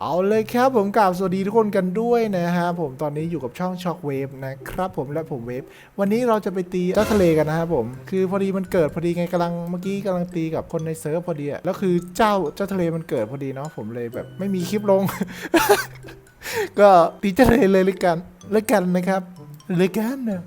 เอาเลยครับผมกราบสวัสดีทุกคนกันด้วยนะฮะผมตอนนี้อยู่กับช่อง Shockwave นะครับผมและผมเวฟวันนี้เราจะไปตีเจ้าทะเลกันนะครับผม คือพอดีมันเกิดพอดีไงกำลังเมื่อกี้กำลังตีกับคนในเซิร์ฟพอดีอะแล้วคือเจ้าเจ้าทะเลมันเกิดพอดีเนาะผมเลยแบบไม่มีคลิปลง ก็ตีเจ้าทะเลเลยเลยกันเลยกันนะครับเลยกันนะ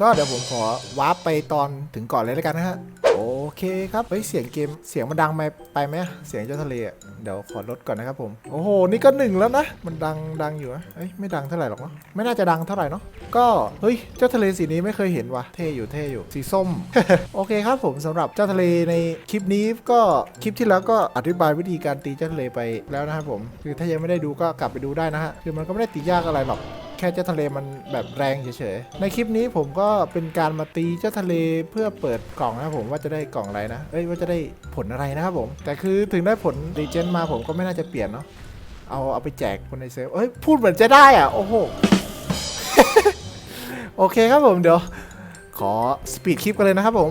ก็เดี๋ยวผมขอวาร์ปไปตอนถึงก่อนเลยแล้วกันนะฮะ โอเคครับเฮ้ยเสียงเกมเสียงมันดังไหมไปไหมเสียงเจ้าทะเลเดี๋ยวขอลดก่อนนะครับผม โอ้โห นี่ก็หนึ่งแล้วนะ มันดังดังอยู่นะเอ้ยไม่ดังเท่าไหร่หรอกเนาะไม่น่าจะดังเท่าไหร่เนาะก็เฮ้ยเจ้าทะเลสีนี้ไม่เคยเห็นว่ะเท่อยู่เท่อยู่สีส้ม โอเคครับผมสำหรับเจ้าทะเลในคลิปนี้ก็คลิปที่แล้วก็อธิบายวิธีการตีเจ้าทะเลไปแล้วนะครับผมคือถ้ายังไม่ได้ดูก็กลับไปดูได้นะฮะคือมันก็ไม่ได้ตียากอะไรหรอก ค่เจ้าทะเลมันแบบแรงเฉยๆ ในคลิปนี้ผมก็เป็นการมาตีเจ้าทะเลเพื่อเปิดกล่องนะผมว่าจะได้กล่องอะไรนะ เอ้ยว่าจะได้ผลอะไรนะครับผม แต่คือถึงได้ผลรีเจนมาผมก็ไม่น่าจะเปลี่ยนเนาะ เอาเอาไปแจกคนในเซฟเอ้ยพูดเหมือนจะได้อะ โอ้โห โอเคครับผมเดี๋ยว ขอสปีดคลิปกันเลยนะครับผม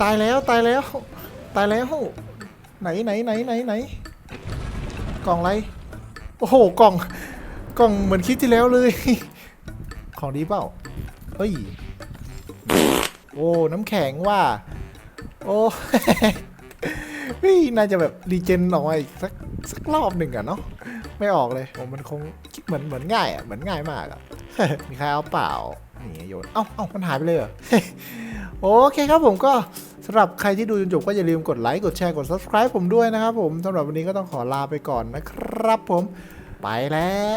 ตายแล้วตายแล้ว ตายแล้ว ไหนไหนไหนไหนไหนกล่องอะไร โอ้โหกล่อง กล่องเหมือนคลิปที่แล้วเลย ของดีเปล่าเฮ้ย โอ้ น้ำแข็งว่า โอ้เฮ้ยน่าจะแบบรีเจนออกมาอีกสักสักรอบหนึ่งอะเนาะไม่ออกเลยผมมันคงคิดเหมือนเหมือนง่ายอะเหมือนง่ายมากอะมีใครเอาเปล่านี่โยนเอ้าเอ้ามันหายไปเลยเหรอโอเคครับผมก็ สำหรับใครที่ดูจนจบก็อย่าลืมกดไลค์กดแชร์กด subscribe ผมด้วยนะครับผมสำหรับวันนี้ก็ต้องขอลาไปก่อนนะครับผม ไปแล้ว